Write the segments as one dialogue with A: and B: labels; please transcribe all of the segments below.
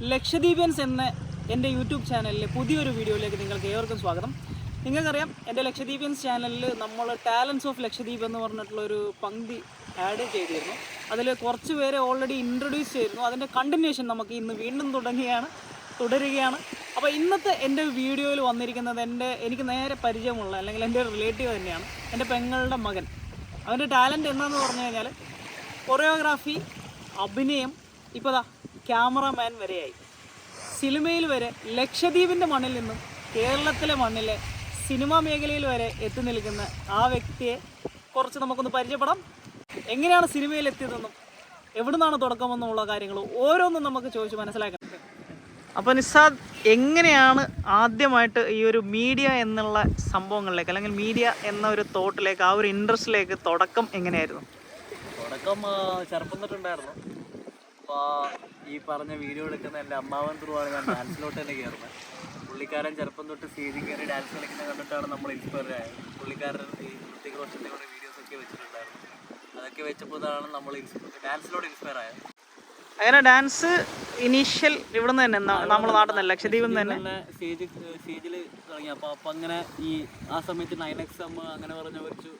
A: ലക്ഷദ്വീപിയൻസ് എന്ന എന്റെ യൂട്യൂബ് ചാനലിലെ പുതിയൊരു വീഡിയോയിലേക്ക് നിങ്ങൾക്ക് ഏവർക്കും സ്വാഗതം. നിങ്ങൾക്കറിയാം എന്റെ ലക്ഷദ്വീപ്യൻസ് ചാനലിൽ നമ്മൾ ടാലൻസ് ഓഫ് ലക്ഷദ്വീപ് എന്ന് പറഞ്ഞിട്ടുള്ളൊരു പങ്ക്തി ആഡ് ചെയ്തിരുന്നു. അതിൽ കുറച്ച് പേരെ ഓൾറെഡി ഇൻട്രൊഡ്യൂസ് ചെയ്തിരുന്നു. അതിന്റെ കണ്ടിന്യൂഷൻ നമുക്ക് ഇന്ന് വീണ്ടും തുടങ്ങുകയാണ് തുടരുകയാണ്. അപ്പോൾ ഇന്നത്തെ എന്റെ വീഡിയോയിൽ വന്നിരിക്കുന്നത് എന്റെ എനിക്ക് നേരെ പരിചയമുള്ള അല്ലെങ്കിൽ എന്റെ റിലേറ്റീവ് തന്നെയാണ് എന്റെ പെങ്ങളുടെ മകൻ. അവന്റെ ടാലന്റ് എന്താണെന്ന് പറഞ്ഞു കഴിഞ്ഞാൽ കൊറിയോഗ്രാഫി അഭിനയം. ഇപ്പോൾ ക്യാമറമാൻ വരെയായി. സിനിമയിൽ വരെ ലക്ഷദ്വീപിന്റെ മണ്ണിൽ നിന്നും കേരളത്തിലെ മണ്ണിലെ സിനിമാ മേഖലയിൽ വരെ എത്തി നിൽക്കുന്ന ആ വ്യക്തിയെ കുറച്ച് നമുക്കൊന്ന് പരിചയപ്പെടാം. എങ്ങനെയാണ് സിനിമയിൽ എത്തിയതെന്നും എവിടുന്നാണ് തുടക്കമെന്നുള്ള കാര്യങ്ങൾ ഓരോന്നും നമുക്ക് ചോദിച്ച് മനസ്സിലാക്കാം. അപ്പോൾ നിസാദ് എങ്ങനെയാണ് ആദ്യമായിട്ട് ഈ ഒരു മീഡിയ എന്നുള്ള സംഭവങ്ങളിലേക്ക് അല്ലെങ്കിൽ മീഡിയ എന്ന ഒരു തോട്ടിലേക്ക് ആ ഒരു ഇൻട്രസ്റ്റിലേക്ക് തുടക്കം എങ്ങനെയായിരുന്നു?
B: തുടക്കം ചെറുപ്പം തൊട്ടുണ്ടായിരുന്നു. അപ്പോൾ ഈ പറഞ്ഞ വീഡിയോ എടുക്കുന്ന എന്റെ അമ്മാവൻ ത്രൂ ആണ് ഞാൻ ഡാൻസിലോട്ട് തന്നെ കയറുന്നത് പുള്ളിക്കാരൻ ചെറുപ്പം തൊട്ട് സ്റ്റേജിൽ കയറി ഡാൻസ് കളിക്കുന്നത് കണ്ടിട്ടാണ് നമ്മൾ ഇൻസ്പയർ ആയത്. പുള്ളിക്കാരൻ ഈ ഋത്തിക് റോഷന്റെ കൂടെ വീഡിയോസ് ഒക്കെ വെച്ചിട്ടുണ്ടായിരുന്നു. അതൊക്കെ വെച്ചപ്പോഴാണ് നമ്മൾ ഡാൻസിലോട്ട് ഇൻസ്പയർ ആയത്.
A: അങ്ങനെ ഡാൻസ് ഇനീഷ്യൽ ഇവിടെ നിന്ന് തന്നെ നമ്മൾ നാട്ടിൽ നിന്ന് ലക്ഷദ്വീപിൽ നിന്ന് തന്നെ
B: തന്നെ സ്റ്റേജ് സ്റ്റേജിൽ തുടങ്ങി. അപ്പോൾ അപ്പം അങ്ങനെ ഈ ആ സമയത്ത് നയൻ എക്സ് എം അങ്ങനെ പറഞ്ഞ കുറച്ച്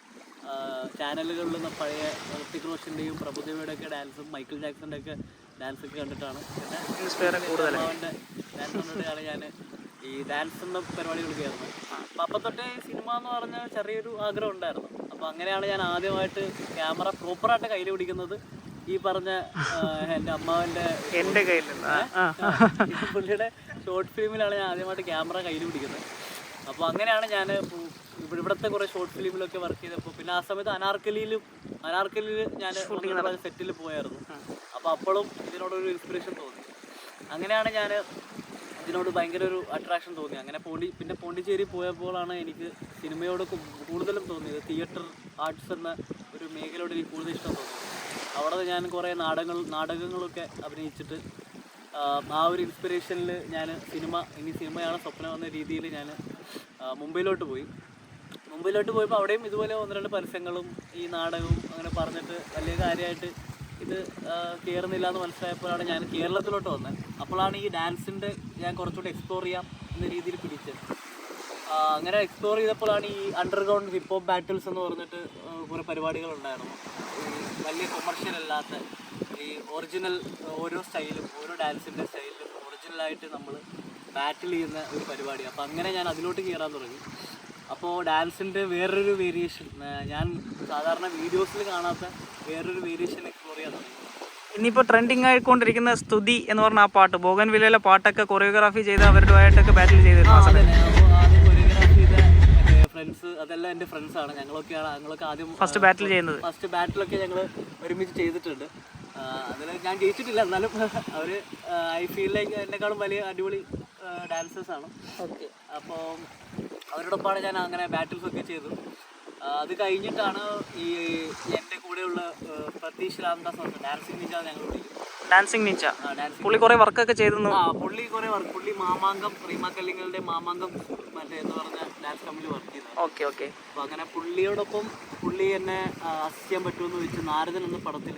B: ചാനലുകളിൽ നിന്ന് പഴയ ഋത്തിക് റോഷന്റെയും പ്രഭുദേവയുടെ ഒക്കെ ഡാൻസും മൈക്കിൾ ജാക്സന്റെ ഒക്കെ ഡാൻസ് ഒക്കെ കണ്ടിട്ടാണ് പിന്നെ ഡാൻസ് കണ്ടിട്ടാണ് ഞാൻ ഈ ഡാൻസ് എന്ന പരിപാടികൾ കയറുന്നത്. അപ്പം അപ്പം തൊട്ടേ സിനിമ എന്ന് പറഞ്ഞ ചെറിയൊരു ആഗ്രഹം ഉണ്ടായിരുന്നു. അപ്പോൾ അങ്ങനെയാണ് ഞാൻ ആദ്യമായിട്ട് ക്യാമറ പ്രോപ്പറായിട്ട് കയ്യിൽ പിടിക്കുന്നത്. ഈ പറഞ്ഞ
A: എന്റെ അമ്മാവന്റെ
B: എന്റെ പുള്ളിയുടെ ഷോർട്ട് ഫിലിമിലാണ് ഞാൻ ആദ്യമായിട്ട് ക്യാമറ കയ്യിൽ പിടിക്കുന്നത്. അപ്പോൾ അങ്ങനെയാണ് ഞാൻ ഇവിടെ ഇവിടുത്തെ കുറേ ഷോർട്ട് ഫിലിമിലൊക്കെ വർക്ക് ചെയ്തപ്പോൾ പിന്നെ ആ സമയത്ത് അനാർക്കലിയിലും അനാർക്കലിയിൽ ഞാൻ സെറ്റിൽ പോയായിരുന്നു. അപ്പോൾ അപ്പോഴും ഇതിനോടൊരു ഇൻസ്പിറേഷൻ തോന്നി. അങ്ങനെയാണ് ഞാൻ ഇതിനോട് ഭയങ്കര ഒരു അട്രാക്ഷൻ തോന്നി. അങ്ങനെ പോണ്ടി പിന്നെ പോണ്ടിച്ചേരി പോയപ്പോഴാണ് എനിക്ക് സിനിമയോട് കൂടുതലും തോന്നിയത്. തിയേറ്റർ ആർട്സ് എന്ന ഒരു മേഖലയോട് എനിക്ക് കൂടുതൽ ഇഷ്ടം തോന്നി അവിടെ ഞാൻ കുറേ നാടകങ്ങൾ നാടകങ്ങളൊക്കെ അഭിനയിച്ചിട്ട് ആ ഒരു ഇൻസ്പിറേഷനിൽ ഞാൻ സിനിമ ഇനി സിനിമയാണ് സ്വപ്നം എന്ന രീതിയിൽ ഞാൻ മുംബൈയിലോട്ട് പോയി. മുംബൈയിലോട്ട് പോയപ്പോൾ അവിടെയും ഇതുപോലെ ഒന്ന് രണ്ട് പരസ്യങ്ങളും ഈ നാടകവും അങ്ങനെ പറഞ്ഞിട്ട് വലിയ കാര്യമായിട്ട് ഇത് കയറുന്നില്ല എന്ന് മനസ്സിലായപ്പോഴാണ് ഞാൻ കേരളത്തിലോട്ട് വന്നത് അപ്പോഴാണ് ഈ ഡാൻസിന്റെ ഞാൻ കുറച്ചുകൂടി എക്സ്പ്ലോർ ചെയ്യാം എന്ന രീതിയിൽ പിടിച്ചത്. അങ്ങനെ എക്സ്പ്ലോർ ചെയ്തപ്പോഴാണ് ഈ അണ്ടർഗ്രൗണ്ട് ഹിപ്പ് ഹോപ്പ് ബാറ്റിൽസ് എന്ന് പറഞ്ഞിട്ട് കുറേ പരിപാടികളുണ്ടായിരുന്നു വലിയ കൊമേർഷ്യൽ അല്ലാത്ത ഈ ഒറിജിനൽ ഓരോ സ്റ്റൈലും ഓരോ ഡാൻസിന്റെ സ്റ്റൈലിലും ഒറിജിനലായിട്ട് നമ്മൾ ബാറ്റിൽ ചെയ്യുന്ന ഒരു പരിപാടി അപ്പോൾ അങ്ങനെ ഞാൻ അതിലോട്ട് കയറാൻ തുടങ്ങി. അപ്പോൾ ഡാൻസിന്റെ വേറൊരു വേരിയേഷൻ ഞാൻ സാധാരണ വീഡിയോസിൽ കാണാത്ത വേറൊരു വേരിയേഷൻ എക്സ്പ്ലോർ ചെയ്യാൻ തുടങ്ങി.
A: ഇനിയിപ്പോൾ ട്രെൻഡിങ് ആയിക്കൊണ്ടിരിക്കുന്ന സ്തുതി എന്ന് പറഞ്ഞ ആ പാട്ട് ബോഗൻ വില്ലയിലെ പാട്ടൊക്കെ കൊറിയോഗ്രാഫി ചെയ്ത് അവരുമായിട്ടൊക്കെ ബാറ്റിൽ ചെയ്തിരുന്നു ആ സമയത്ത്.
B: അപ്പോൾ ആദ്യം കൊറിയോഗ്രാഫി ചെയ്ത ഫ്രണ്ട്സ് അതെല്ലാം എന്റെ ഫ്രണ്ട്സാണ് ഞങ്ങളൊക്കെയാണ് ഞങ്ങളൊക്കെ ആദ്യം
A: ഫസ്റ്റ് ബാറ്റിൽ ചെയ്യുന്നത്.
B: ഫസ്റ്റ് ബാറ്റിലൊക്കെ ഞങ്ങൾ ഒരുമിച്ച് ചെയ്തിട്ടുണ്ട്. അതിൽ ഞാൻ ജയിച്ചിട്ടില്ല എന്നാലും അവർ ഐ ഫീൽ ലൈക്ക് എന്നെക്കാളും വലിയ അടിപൊളി ഡാൻസേഴ്സ് ആണ്.
A: ഓക്കെ
B: അപ്പോൾ അവരോടൊപ്പമാണ് ഞാൻ അങ്ങനെ ബാറ്റിൽസ് ഒക്കെ ചെയ്തു അത് കഴിഞ്ഞിട്ടാണ് ഈ എന്റെ കൂടെയുള്ള പ്രതീഷ് രാംദാസ് ഡാൻസിങ് നിഞ്ച ഞങ്ങൾ
A: ഡാൻസിങ്
B: നിഞ്ച
A: പുള്ളി കുറേ വർക്കൊക്കെ ചെയ്തിരുന്നു.
B: ആ പുള്ളി കുറേ വർക്ക് പുള്ളി മാമാങ്കം റീമ കല്ലിങ്ങളുടെ മാമാങ്കം മറ്റേ എന്ന് പറഞ്ഞ ഡാൻസ് കമ്പനി വർക്ക് ചെയ്തത്
A: ഓക്കെ ഓക്കെ
B: അപ്പോൾ അങ്ങനെ പുള്ളിയോടൊപ്പം പുള്ളി എന്നെ അസിസ്റ്റ് ചെയ്യാൻ പറ്റുമെന്ന് ചോദിച്ചു നാരദൻ എന്ന പടത്തിൽ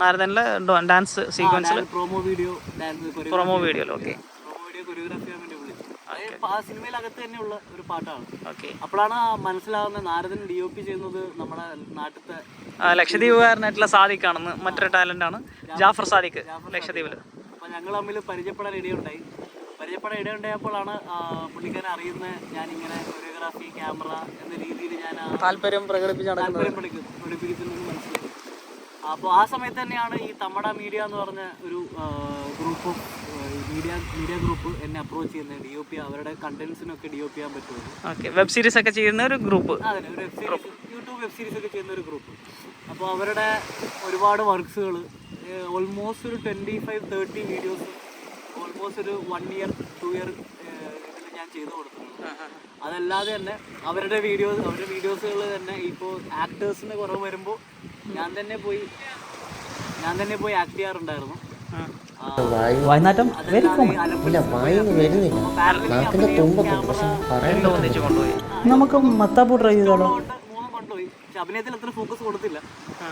A: നാരദനിലെ ഡാൻസ് സീക്വൻസിൽ
B: പ്രോമോ വീഡിയോ ഡാൻസ്
A: പ്രൊമോ വീഡിയോയിൽ ഓക്കെ
B: പ്രൊമോ വീഡിയോ കൊറിയോഗ്രാഫി ചെയ്യാൻ വേണ്ടി വിളിച്ചു അത് ആ സിനിമയിലകത്ത് തന്നെയുള്ള ഒരു പാട്ടാണ്.
A: ഓക്കെ.
B: അപ്പോഴാണ് മനസ്സിലാവുന്നത് നാരദൻ ഡി ഒ പി ചെയ്യുന്നത് നമ്മുടെ നാട്ടിലത്തെ
A: ലക്ഷദ്വീപുകാരനായിട്ടുള്ള സാദിഖാണെന്ന് മറ്റൊരു ടാലന്റ് ആണ് ജാഫർ സാദിഖ് ലക്ഷദ്വീപിൽ.
B: അപ്പൊ ഞങ്ങൾ തമ്മിൽ പരിചയപ്പെടാൻ ഇടയുണ്ടായി. പരിചയപ്പെടാൻ ഇടയുണ്ടായപ്പോഴാണ് പുള്ളിക്കാരെ അറിയുന്ന ഞാനിങ്ങനെ കൊറിയോഗ്രാഫി ക്യാമറ എന്ന രീതിയിൽ ഞാൻ
A: താല്പര്യം പ്രകടിപ്പിച്ചു നടക്കുന്നത്.
B: അപ്പോൾ ആ സമയത്ത് തന്നെയാണ് ഈ തമ്മട മീഡിയ എന്ന് പറഞ്ഞ ഒരു ഗ്രൂപ്പ് മീഡിയ മീഡിയ ഗ്രൂപ്പ് എന്നെ അപ്രോച്ച് ചെയ്യുന്നത് ഡി ഒ പി അവരുടെ കണ്ടൻസിനൊക്കെ ഡി ഒ പി ചെയ്യാൻ പറ്റുമോ
A: ഓക്കെ. വെബ് സീരീസ് ഒക്കെ ചെയ്യുന്ന ഒരു ഗ്രൂപ്പ്
B: അതെ ഒരു web series YouTube web series ഒക്കെ ചെയ്യുന്ന ഒരു ഗ്രൂപ്പ് അപ്പോൾ അവരുടെ ഒരുപാട് വർക്ക്സുകൾ ഓൾമോസ്റ്റ് ഒരു twenty five thirty videos almost ഒരു വൺ ഇയർ ടു ഇയർ ഇതിൽ ഞാൻ ചെയ്തു കൊടുത്തിട്ടുണ്ട്. അതല്ലാതെ തന്നെ അവരുടെ വീഡിയോസ് അവരുടെ വീഡിയോസുകൾ തന്നെ ഇപ്പോൾ ആക്ടേഴ്സിന് കുറവ് വരുമ്പോൾ ഞാൻ തന്നെ പോയി ഞാൻ തന്നെ പോയി ആക്ട് ചെയ്യാറുണ്ടായിരുന്നു.
A: വയനാട്ടം
C: നമുക്ക് മത്താപ്പൂ ട്രൈ ചെയ്താലോ?
B: കൊണ്ട് മൂന്നും കൊണ്ടുപോയി. പക്ഷെ അഭിനയത്തിൽ അത്ര ഫോക്കസ് കൊടുത്തില്ല.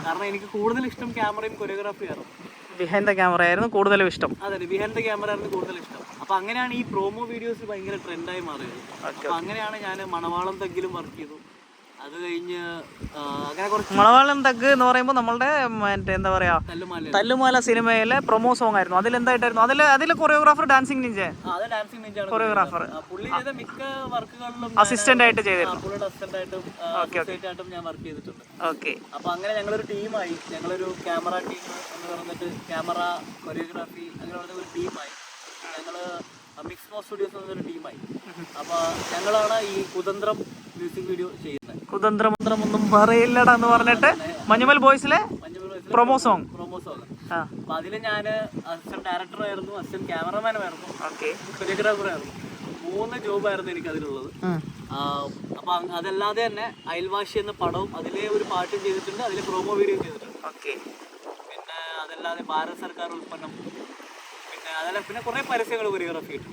B: കാരണം എനിക്ക് കൂടുതൽ ഇഷ്ടം ക്യാമറയും കൊറിയോഗ്രാഫിയായിരുന്നു
A: ബിഹൈൻഡ് ദ ക്യാമറ ആയിരുന്നു കൂടുതലും ഇഷ്ടം.
B: അതെ ബിഹാൻഡ് ക്യാമറ ആയിരുന്നു കൂടുതൽ ഇഷ്ടം. അപ്പൊ അങ്ങനെയാണ് ഈ പ്രോമോ വീഡിയോസ് ഭയങ്കര ട്രെൻഡായി മാറിയത്. അപ്പൊ അങ്ങനെയാണ് ഞാൻ മണവാളം തഗ്ഗിലും വർക്ക് ചെയ്തു. അത് കഴിഞ്ഞ് അങ്ങനെ കുറച്ച്
A: മണവാളം തഗ് എന്ന് പറയുമ്പോൾ നമ്മളുടെ മറ്റേ എന്താ പറയാ
B: തല്ലുമാല.
A: സിനിമയിലെ പ്രൊമോ സോങ് ആയിരുന്നു. അതിൽ എന്തായിട്ടായിരുന്നു? അതിൽ അതിൽ കൊറിയോഗ്രാഫർ ഡാൻസിങ് നിഞ്ച കൊറിയോഗ്രാഫർ
B: ആ, പുള്ളി ചെയ്ത മിക്ക വർക്കുകളിലും
A: അസിസ്റ്റന്റ് ആയിട്ട് ചെയ്തിരുന്നു.
B: അസിസ്റ്റന്റ് ആയിട്ടും ഞാൻ വർക്ക് ചെയ്തിട്ടുണ്ട്.
A: ഓക്കെ
B: അപ്പൊ അങ്ങനെ ഞങ്ങളൊരു ടീമായി ഞങ്ങളൊരു ക്യാമറ ടീം എന്ന് പറഞ്ഞിട്ട് ക്യാമറ കൊറിയോഗ്രാഫി അങ്ങനെ പറഞ്ഞ ഒരു ടീമായി ഞങ്ങൾ മിക്സ് മോ സ്റ്റുഡിയോസ് എന്നൊരു ടീമായി. അപ്പൊ ഞങ്ങളാണ് ഈ കുതന്ത്രം മ്യൂസിക് വീഡിയോ ചെയ്യുന്നത്.
A: കുതന്ത്രമന്ത്രം ഒന്നും പറയില്ലടാ എന്ന് പറഞ്ഞിട്ട് മഞ്ഞുമൽ ബോയ്സിലെ പ്രൊമോ സോങ്
B: പ്രൊമോ സോങ് അപ്പൊ അതിൽ ഞാൻ അസിസ്റ്റന്റ് ഡയറക്ടർ ആയിരുന്നു അസിസ്റ്റന്റ് ക്യാമറമാനും ആയിരുന്നു
A: ഓക്കെ
B: കൊറിയോഗ്രാഫർ ആയിരുന്നു. മൂന്ന് ജോബായിരുന്നു എനിക്ക് അതിലുള്ളത് അപ്പൊ അതല്ലാതെ തന്നെ അയൽവാശി എന്ന പടവും അതിലെ ഒരു പാട്ടും ചെയ്തിട്ടുണ്ട് അതിലെ പ്രൊമോ വീഡിയോ ചെയ്തിട്ടുണ്ട്.
A: ഓക്കെ
B: പിന്നെ അതല്ലാതെ ഭാരത് സർക്കാർ ഉൽപ്പന്നം പിന്നെ അതല്ല പിന്നെ കുറേ പരസ്യങ്ങൾ കൊറിയോഗ്രാഫി കിട്ടും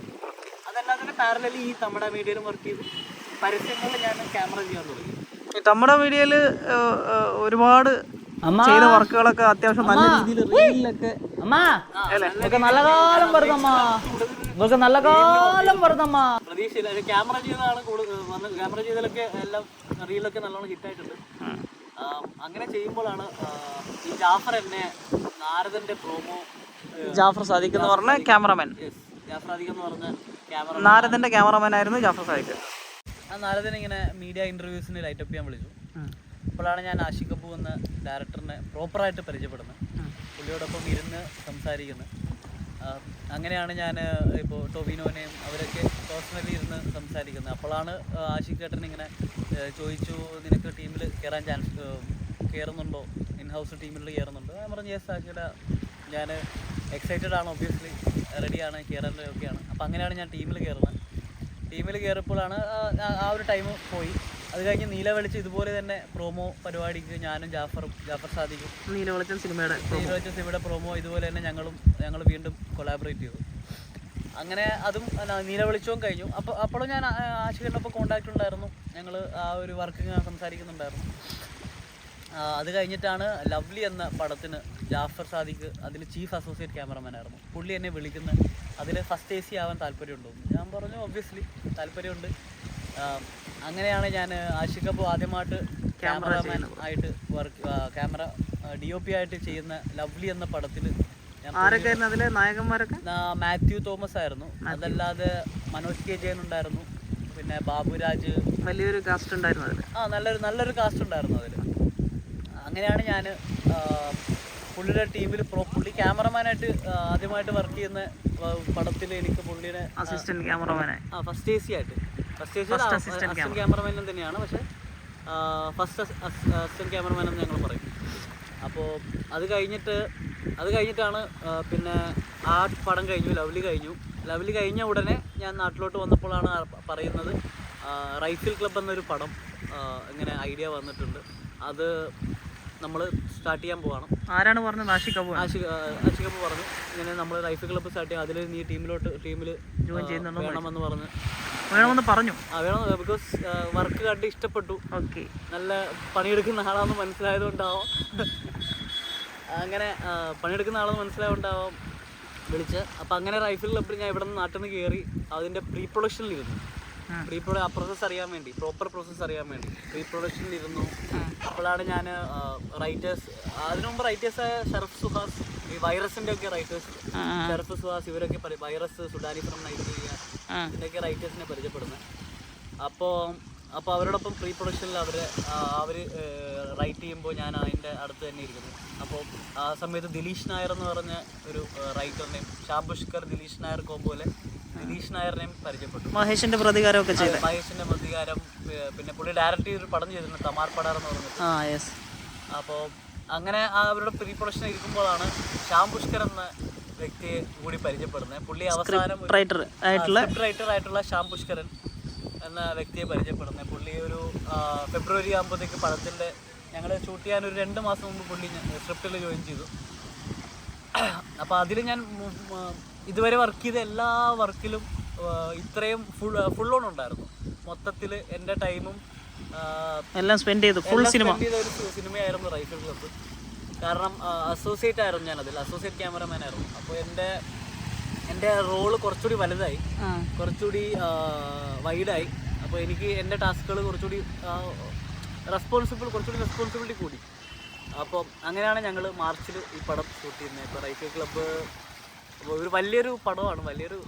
B: അതല്ലാതെ തന്നെ പാരലലി ഈ തമിഴ മീഡിയയിലും വർക്ക് ചെയ്തു പരസ്യങ്ങളിൽ ഞാൻ ക്യാമറ ചെയ്യാൻ തുടങ്ങി.
A: ഈ നമ്മുടെ വീഡിയോയിൽ ഒരുപാട് ചെയ്ത വർക്കുകളൊക്കെ അത്യാവശ്യം നല്ല രീതിയിൽ റീലിലൊക്കെ
B: ഇവർക്ക് നല്ല കാലം വരുന്നമ്മ. ഇവർക്ക് നല്ല കാലം വരുന്നമ്മ. പ്രതീക്ഷയില്ല. ക്യാമറ ചെയ്തതാണ് കൂടുതൽ വന്ന് ക്യാമറ ചെയ്തതിലൊക്കെ എല്ലാം റീലൊക്കെ നല്ലോണം ഹിറ്റായിട്ടുണ്ട് അങ്ങനെ ചെയ്യുമ്പോഴാണ് ഈ ജാഫർ എന്നെ നാരദന്റെ പ്രോമോ
A: ജാഫർ സാദിഖ് എന്ന് പറഞ്ഞ ക്യാമറമാൻ. നാരദന്റെ ക്യാമറമാൻ ആയിരുന്നു ജാഫർ സാദിഖ്.
B: ആ നാരദൻ ഇങ്ങനെ മീഡിയ ഇന്റർവ്യൂസിന് ലൈറ്റപ്പ് ചെയ്യാൻ വിളിച്ചു. അപ്പോഴാണ് ഞാൻ ആഷിഖ് കപൂ എന്ന ഡയറക്ടറിനെ പ്രോപ്പറായിട്ട് പരിചയപ്പെടുന്നത്. പുള്ളിയോടൊപ്പം ഇരുന്ന് സംസാരിക്കുന്നത് അങ്ങനെയാണ് ഞാൻ ഇപ്പോൾ ടൊവിനോനെയും അവരൊക്കെ പേഴ്സണലി ഇരുന്ന് സംസാരിക്കുന്നത്. അപ്പോഴാണ് ആഷിഖ് ചേട്ടൻ ഇങ്ങനെ ചോദിച്ചു നിനക്ക് ടീമിൽ കയറാൻ ചാൻസ് കയറുന്നുണ്ടോ ഇൻ ഹൗസ് ടീമിൽ കയറുന്നുണ്ടോ ഞാൻ പറഞ്ഞു യെസ് ആഷിയുടെ ഞാൻ എക്സൈറ്റഡ് ആണ് ഒബ്വിയസ്ലി റെഡിയാണ് കയറേണ്ടത് ഒക്കെയാണ് അപ്പോൾ അങ്ങനെയാണ് ഞാൻ ടീമിൽ കയറുന്നത് ടീമിൽ കയറിയപ്പോഴാണ് ആ- ഒരു ടൈം പോയി. അത് കഴിഞ്ഞ് നീല വെളിച്ചം ഇതുപോലെ തന്നെ പ്രോമോ പരിപാടിക്ക് ഞാനും ജാഫറും ജാഫർ സാദിഖും
A: നീലവെളിച്ചം സിനിമയുടെ
B: നീല വെളിച്ചം ഇവിടെ പ്രോമോ ഇതുപോലെ തന്നെ ഞങ്ങളും ഞങ്ങൾ വീണ്ടും കൊളാബറേറ്റ് ചെയ്തു. അങ്ങനെ അതും നീല വെളിച്ചവും കഴിഞ്ഞു. അപ്പോൾ അപ്പോഴും ഞാൻ ആശുപത്രിയിലൊപ്പം കോൺടാക്റ്റ് ഉണ്ടായിരുന്നു. ഞങ്ങൾ ആ ഒരു വർക്കിങ് സംസാരിക്കുന്നുണ്ടായിരുന്നു. അത് കഴിഞ്ഞിട്ടാണ് ലവ്ലി എന്ന പടത്തിന് ജാഫർ സാദിഖ് അതിൽ ചീഫ് അസോസിയേറ്റ് ക്യാമറമാൻ ആയിരുന്നു. പുള്ളി എന്നെ വിളിക്കുന്ന. അതിൽ ഫസ്റ്റ് എ സി ആവാൻ താല്പര്യമുണ്ടോ. ഞാൻ പറഞ്ഞു ഒബ്വിയസ്ലി താല്പര്യമുണ്ട്. അങ്ങനെയാണ് ഞാൻ ആഷിഖ് ആദ്യമായിട്ട് ക്യാമറമാൻ ആയിട്ട് work camera D O P ആയിട്ട് ചെയ്യുന്ന ലവ്ലി എന്ന പടത്തിൽ
A: ആരൊക്കെ നായകന്മാരൊക്കെ?
B: മാത്യു തോമസ് ആയിരുന്നു. അതല്ലാതെ മനോജ് കെ ജയൻ ഉണ്ടായിരുന്നു. പിന്നെ ബാബുരാജ്.
A: വലിയൊരു കാസ്റ്റ് ഉണ്ടായിരുന്നു
B: ആ നല്ലൊരു നല്ലൊരു കാസ്റ്റ് ഉണ്ടായിരുന്നു അതിൽ അങ്ങനെയാണ് ഞാൻ പുള്ളിയുടെ ടീമിൽ പ്രോ പുള്ളി ക്യാമറമാനായിട്ട് ആദ്യമായിട്ട് വർക്ക് ചെയ്യുന്ന പടത്തിൽ എനിക്ക് പുള്ളിയുടെ
A: അസിസ്റ്റന്റ് ക്യാമറമാനെ
B: ആ ഫസ്റ്റ് എ സി ആയിട്ട്. ഫസ്റ്റ് എ സി അസിസ്റ്റന്റ് ക്യാമറമാനും തന്നെയാണ്. പക്ഷേ ഫസ്റ്റ് അസിസ്റ്റന്റ് ക്യാമറമാൻ എന്ന് ഞങ്ങൾ പറയും. അപ്പോൾ അത് കഴിഞ്ഞിട്ട് അത് കഴിഞ്ഞിട്ടാണ് പിന്നെ ആ പടം കഴിഞ്ഞു ലവ്ലി കഴിഞ്ഞു. ലവ്ലി കഴിഞ്ഞ ഉടനെ ഞാൻ നാട്ടിലോട്ട് വന്നപ്പോഴാണ് പറയുന്നത് റൈഫിൽ റൈഫിൾ ക്ലബ് എന്നൊരു പടം ഇങ്ങനെ ഐഡിയ വന്നിട്ടുണ്ട്. അത് നമ്മൾ സ്റ്റാർട്ട് ചെയ്യാൻ പോവാണ്.
A: ആരാണ് പറഞ്ഞത്? ആഷിഖ് കപൂർ
B: ആശിക അബു പറഞ്ഞു. ഇങ്ങനെ നമ്മൾ റൈഫിൾ ക്ലബ്ബ് സ്റ്റാർട്ട് ചെയ്യാം. അതിൽ നീ ടീമിലോട്ട് ടീമിൽ
A: ജോയിൻ ചെയ്യുന്നുണ്ടോ
B: വേണമെന്ന് പറഞ്ഞു.
A: വേണമെന്ന് പറഞ്ഞു.
B: ആ വേണം ബിക്കോസ് വർക്ക് കണ്ട് ഇഷ്ടപ്പെട്ടു.
A: ഓക്കെ
B: നല്ല പണിയെടുക്കുന്ന ആളാണെന്ന് മനസ്സിലായതുകൊണ്ടാവാം. അങ്ങനെ പണിയെടുക്കുന്ന ആളെന്ന് മനസ്സിലായതുകൊണ്ടാവാം വിളിച്ച് അപ്പം അങ്ങനെ റൈഫിൾ ക്ലബ്ബിൽ ഞാൻ ഇവിടെ നിന്ന് നാട്ടിൽ നിന്ന് കയറി അതിന്റെ പ്രീ പ്രൊഡക്ഷനിലിരുന്നു പ്രീ ആ പ്രോസസ്സ് അറിയാൻ വേണ്ടി പ്രോപ്പർ പ്രോസസ് അറിയാൻ വേണ്ടി. പ്രീ പ്രൊഡക്ഷനിലിരുന്നു അപ്പോഴാണ് ഞാൻ റൈറ്റേഴ്സ് അതിനു മുമ്പ് റൈറ്റേഴ്സ് ഷറഫ് സുഹാസ് ഈ വൈറസിന്റെ ഒക്കെ റൈറ്റേഴ്സ് ഷറഫ് സുഹാസ് ഇവരൊക്കെ വൈറസ് സുഡാനി ഫ്രം നൈജീരിയ ഇതിന്റെയൊക്കെ റൈറ്റേഴ്സിനെ പരിചയപ്പെടുന്നത് അപ്പോൾ അപ്പോൾ അവരോടൊപ്പം പ്രീ പ്രൊഡക്ഷനിൽ അവർ അവർ റൈറ്റ് ചെയ്യുമ്പോൾ ഞാൻ അതിന്റെ അടുത്ത് തന്നെ ഇരിക്കുന്നു. അപ്പോൾ ആ സമയത്ത് ദിലീഷ് നായർ എന്ന് പറഞ്ഞ ഒരു റൈറ്ററിനെയും ഷാബുഷ്കർ ദിലീഷ് നായർ കോമ്പോലെ ദിലീഷ് നായറിനെയും പരിചയപ്പെട്ടു.
A: മഹേഷിന്റെ പ്രതികാരമൊക്കെ ചെയ്തു.
B: മഹേഷിന്റെ പ്രതികാരം പിന്നെ പുള്ളി ഡയറക്റ്റ് ചെയ്തൊരു പടം ചെയ്തിട്ടുണ്ട് തമാർ പടാർ എന്ന്
A: യെസ്
B: അപ്പോൾ അങ്ങനെ അവരുടെ പ്രീ പ്രൊഡക്ഷൻ ഇരിക്കുമ്പോഴാണ് ശ്യാം പുഷ്കർ എന്ന വ്യക്തിയെ കൂടി പരിചയപ്പെടുന്നത്. പുള്ളി അവസാനം
A: റൈറ്റർ ആയിട്ടുള്ള
B: റൈറ്റർ ആയിട്ടുള്ള ശ്യാം പുഷ്കരൻ എന്ന വ്യക്തിയെ പരിചയപ്പെടുന്നത്. പുള്ളി ഒരു ഫെബ്രുവരി ആകുമ്പോഴത്തേക്ക് പടത്തിന്റെ ഞങ്ങൾ ഷൂട്ട് ചെയ്യാൻ ഒരു രണ്ട് മാസം മുമ്പ് പുള്ളി സ്ക്രിപ്റ്റിൽ ജോയിൻ ചെയ്തു. അപ്പോൾ അതിൽ ഞാൻ ഇതുവരെ വർക്ക് ചെയ്ത എല്ലാ വർക്കിലും ഇത്രയും ഫുൾ ഫുൾ ഓൺ ഉണ്ടായിരുന്നു. മൊത്തത്തിൽ എന്റെ ടൈമും
A: എല്ലാം സ്പെൻഡ് ചെയ്തു. ഫുൾ സിനിമ
B: ചെയ്ത ഒരു സിനിമയായിരുന്നു റൈഫിൾ ക്ലബ്ബ് കാരണം അസോസിയേറ്റ് ആയിരുന്നു ഞാൻ അതിൽ അസോസിയേറ്റ് ക്യാമറമാൻ ആയിരുന്നു. അപ്പോൾ എന്റെ എന്റെ റോൾ കുറച്ചുകൂടി വലുതായി. കുറച്ചുകൂടി വൈഡായി അപ്പോൾ എനിക്ക് എന്റെ ടാസ്കുകൾ കുറച്ചുകൂടി റെസ്പോൺസിബിൾ കുറച്ചുകൂടി റെസ്പോൺസിബിലിറ്റി കൂടി. അപ്പോൾ അങ്ങനെയാണ് ഞങ്ങൾ മാർച്ചിൽ ഈ പടം ഷൂട്ട് ചെയ്യുന്നത്. ഇപ്പോൾ റൈഫിൾ ക്ലബ്ബ് ഒരു വലിയൊരു പടമാണ്. വലിയൊരു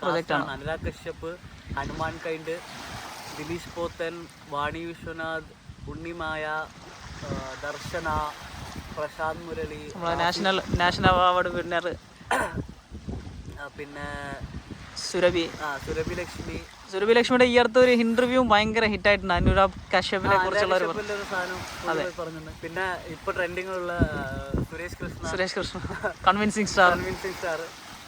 B: പ്രോജക്റ്റാണ് Anurag Kashyap Hanumankind Dileesh Pothan Vani Viswanath Unnimaya Darshana Prashanth Murali
A: national national award winner
B: പിന്നെ
A: സുരഭി.
B: ആ സുരഭി ലക്ഷ്മി
A: സുരഭി ലക്ഷ്മിയുടെ ഈ അടുത്ത ഒരു ഇന്റർവ്യൂ ഭയങ്കര ഹിറ്റ് ആയിട്ടുണ്ട്. അനുരാഗ് കശ്യപിനെ കുറിച്ചുള്ള ഒരു
B: പിന്നെ ഇപ്പൊ ട്രെൻഡിങ്ങിലുള്ള Suresh Krishna.
A: Suresh Krishna. Convincing star
B: convincing star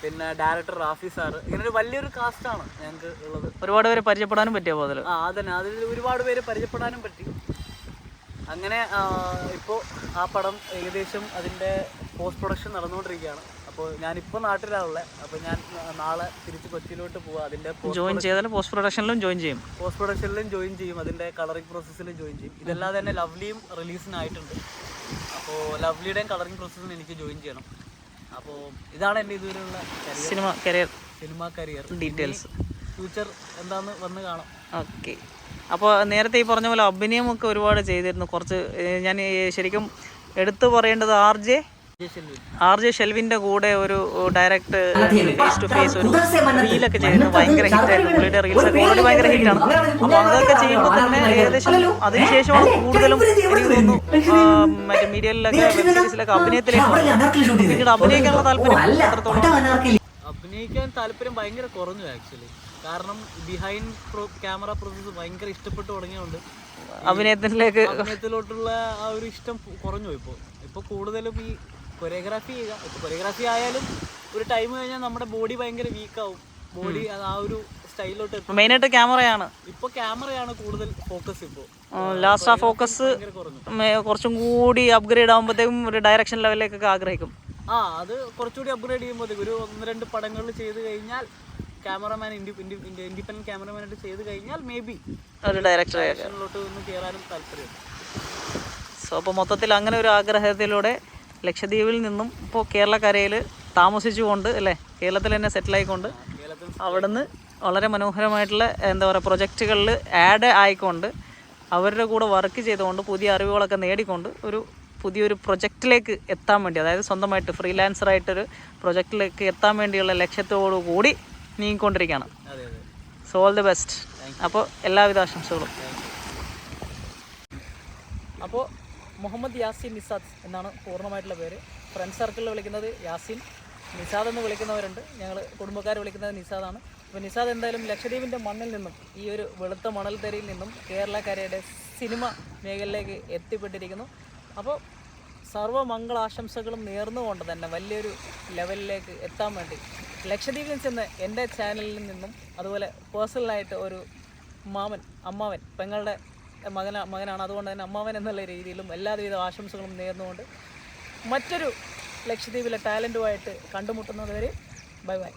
B: പിന്നെ ഡയറക്ടർ റാഫി സാർ ഇങ്ങനെ ഒരു വലിയൊരു കാസ്റ്റാണ് ഞങ്ങൾക്ക് ഉള്ളത്.
A: ഒരുപാട് പേര് പരിചയപ്പെടാനും പറ്റിയ പോലെ
B: ആ അതന്നെ. അതിൽ ഒരുപാട് പേര് പരിചയപ്പെടാനും പറ്റി. അങ്ങനെ ഇപ്പോൾ ആ പടം ഏകദേശം അതിന്റെ പോസ്റ്റ് പ്രൊഡക്ഷൻ നടന്നുകൊണ്ടിരിക്കുകയാണ്. അപ്പോൾ ഞാനിപ്പോൾ നാട്ടിലാണുള്ളത് അപ്പോൾ ഞാൻ നാളെ തിരിച്ച് കൊച്ചിയിലോട്ട് പോവാം. അതിന്റെ
A: ജോയിൻ ചെയ്താൽ പോസ്റ്റ് പ്രൊഡക്ഷനിലും ജോയിൻ ചെയ്യും.
B: പോസ്റ്റ് പ്രൊഡക്ഷനിലും ജോയിൻ ചെയ്യും. അതിന്റെ കളറിംഗ് പ്രോസസ്സിലും ജോയിൻ ചെയ്യും. ഇതല്ലാതെ തന്നെ ലവ്ലിയും റിലീസിനായിട്ടുണ്ട് അപ്പോൾ ലവ്ലിയുടെയും കളറിംഗ് പ്രോസസ്സിന് എനിക്ക് ജോയിൻ ചെയ്യണം. അപ്പോൾ ഇതാണ് എന്റെ ഇതുവരെയുള്ള
A: cinema career
B: cinema career
A: details
B: future എന്താന്ന് വന്ന് കാണാം.
A: ഓക്കെ അപ്പോൾ നേരത്തെ ഈ പറഞ്ഞ പോലെ അഭിനയമൊക്കെ ഒരുപാട് ചെയ്തിരുന്നു. കുറച്ച് ഞാൻ ശരിക്കും എടുത്തു പറയേണ്ടത് ആർ ജെ ആർ ജെ ഷെൽവിന്റെ കൂടെ ഒരു ഡയറക്ട് ഫേസ് ടു ഫേസ് ഒരു റീലൊക്കെ ചെയ്യുന്നത് ഭയങ്കര ഹിറ്റായിരുന്നു. പുള്ളിയുടെ റീൽസ് ഒക്കെ ഓൾറെഡി ഭയങ്കര ഹിറ്റാണ്. അപ്പോൾ അതൊക്കെ ചെയ്യുമ്പോൾ തന്നെ ഏകദേശം അതിനുശേഷമാണ് കൂടുതലും എനിക്ക് തോന്നുന്നു മറ്റേ മീഡിയയിലൊക്കെ വെബ് സീരീസിലൊക്കെ അഭിനയത്തിലേക്ക്. പിന്നീട് അഭിനയിക്കാനുള്ള താല്പര്യം എത്രത്തോളം?
B: അഭിനയിക്കാൻ താല്പര്യം ഭയങ്കര കുറഞ്ഞു ആക്ച്വലി കാരണം ബിഹൈൻഡ് പ്രോ ക്യാമറ പ്രോസസ്സ് ഭയങ്കര ഇഷ്ടപ്പെട്ടു തുടങ്ങിയതുകൊണ്ട്
A: അഭിനയത്തിലേക്ക്
B: അഭിനയത്തിലോട്ടുള്ള ആ ഒരു ഇഷ്ടം കുറഞ്ഞു ഇപ്പോൾ. ഇപ്പോൾ കൂടുതലും ഈ കൊറിയോഗ്രാഫി ചെയ്യുക ഇപ്പോൾ കൊറിയോഗ്രാഫി ആയാലും ഒരു ടൈം കഴിഞ്ഞാൽ നമ്മുടെ ബോഡി ഭയങ്കര വീക്കാവും ബോഡി ആ ഒരു സ്റ്റൈലിലോട്ട്
A: മെയിനായിട്ട് ക്യാമറയാണ്
B: ഇപ്പൊ ക്യാമറയാണ് കൂടുതൽ ഫോക്കസ് ഇപ്പോൾ
A: ലാസ്റ്റ് ആ ഫോക്കസ്
B: കുറഞ്ഞു.
A: കുറച്ചും കൂടി അപ്ഗ്രേഡ് ആകുമ്പോഴത്തേക്കും ഒരു ഡയറക്ഷൻ ലെവലിലേക്കൊക്കെ ആഗ്രഹിക്കും.
B: ആ അത് കുറച്ചുകൂടി അപ്ഗ്രേഡ് ചെയ്യുമ്പോഴത്തേക്കും ഒരു ഒന്ന് രണ്ട് പടങ്ങളിൽ ചെയ്ത് കഴിഞ്ഞാൽ ക്യാമറമാൻ ഇൻഡിപെൻഡന്റ് ക്യാമറമാനായിട്ട് ചെയ്ത് കഴിഞ്ഞാൽ മേ ബി
A: ഒരു
B: ഡയറക്ടറിലോട്ട് ഒന്ന് കയറാനും താല്പര്യമുണ്ട്.
A: സോ അപ്പോൾ മൊത്തത്തിൽ അങ്ങനെ ഒരു ആഗ്രഹത്തിലൂടെ ലക്ഷദ്വീപിൽ നിന്നും ഇപ്പോൾ കേരളക്കരയിൽ താമസിച്ചുകൊണ്ട് അല്ലേ? കേരളത്തിൽ തന്നെ സെറ്റിലായിക്കൊണ്ട് അവിടുന്ന് വളരെ മനോഹരമായിട്ടുള്ള എന്താ പറയുക പ്രൊജക്റ്റുകളിൽ ആഡ് ആയിക്കൊണ്ട് അവരുടെ കൂടെ വർക്ക് ചെയ്തുകൊണ്ട് പുതിയ അറിവുകളൊക്കെ നേടിക്കൊണ്ട് ഒരു പുതിയൊരു പ്രൊജക്റ്റിലേക്ക് എത്താൻ വേണ്ടി അതായത് സ്വന്തമായിട്ട് ഫ്രീലാൻസറായിട്ടൊരു പ്രൊജക്റ്റിലേക്ക് എത്താൻ വേണ്ടിയുള്ള ലക്ഷ്യത്തോടു കൂടി നീങ്ങിക്കൊണ്ടിരിക്കുകയാണ് സോ ഓൾ ദി ബെസ്റ്റ് അപ്പോൾ എല്ലാവിധ ആശംസകളും. അപ്പോൾ മുഹമ്മദ് യാസിൻ നിസാദ് എന്നാണ് പൂർണമായിട്ടുള്ള പേര്. ഫ്രണ്ട് സർക്കിളിൽ വിളിക്കുന്നത് യാസിൻ. നിസാദ് എന്ന് വിളിക്കുന്നവരുണ്ട്. ഞങ്ങൾ കുടുംബക്കാർ വിളിക്കുന്നത് നിസാദാണ്. അപ്പോൾ നിസാദ് എന്തായാലും ലക്ഷദ്വീപിന്റെ മണ്ണിൽ നിന്നും ഈ ഒരു വെളുത്ത മണൽത്തരിയിൽ നിന്നും കേരളക്കരയുടെ സിനിമ മേഖലയിലേക്ക് എത്തിപ്പെട്ടിരിക്കുന്നു. അപ്പോൾ സർവമംഗളാശംസകളും നേർന്നുകൊണ്ട് തന്നെ വലിയൊരു ലെവലിലേക്ക് എത്താൻ വേണ്ടി ലക്ഷദ്വീപിൽ ചെന്ന് എന്റെ ചാനലിൽ നിന്നും അതുപോലെ പേഴ്സണലായിട്ട് ഒരു മാമൻ അമ്മാവൻ പെങ്ങളുടെ മകന മകനാണ്. അതുകൊണ്ട് തന്നെ അമ്മാവൻ എന്നുള്ള രീതിയിലും എല്ലാവിധ ആശംസകളും നേർന്നുകൊണ്ട് മറ്റൊരു ലക്ഷദ്വീപിലെ ടാലന്റുമായിട്ട് കണ്ടുമുട്ടുന്നത് വരെ ബൈ ബൈ.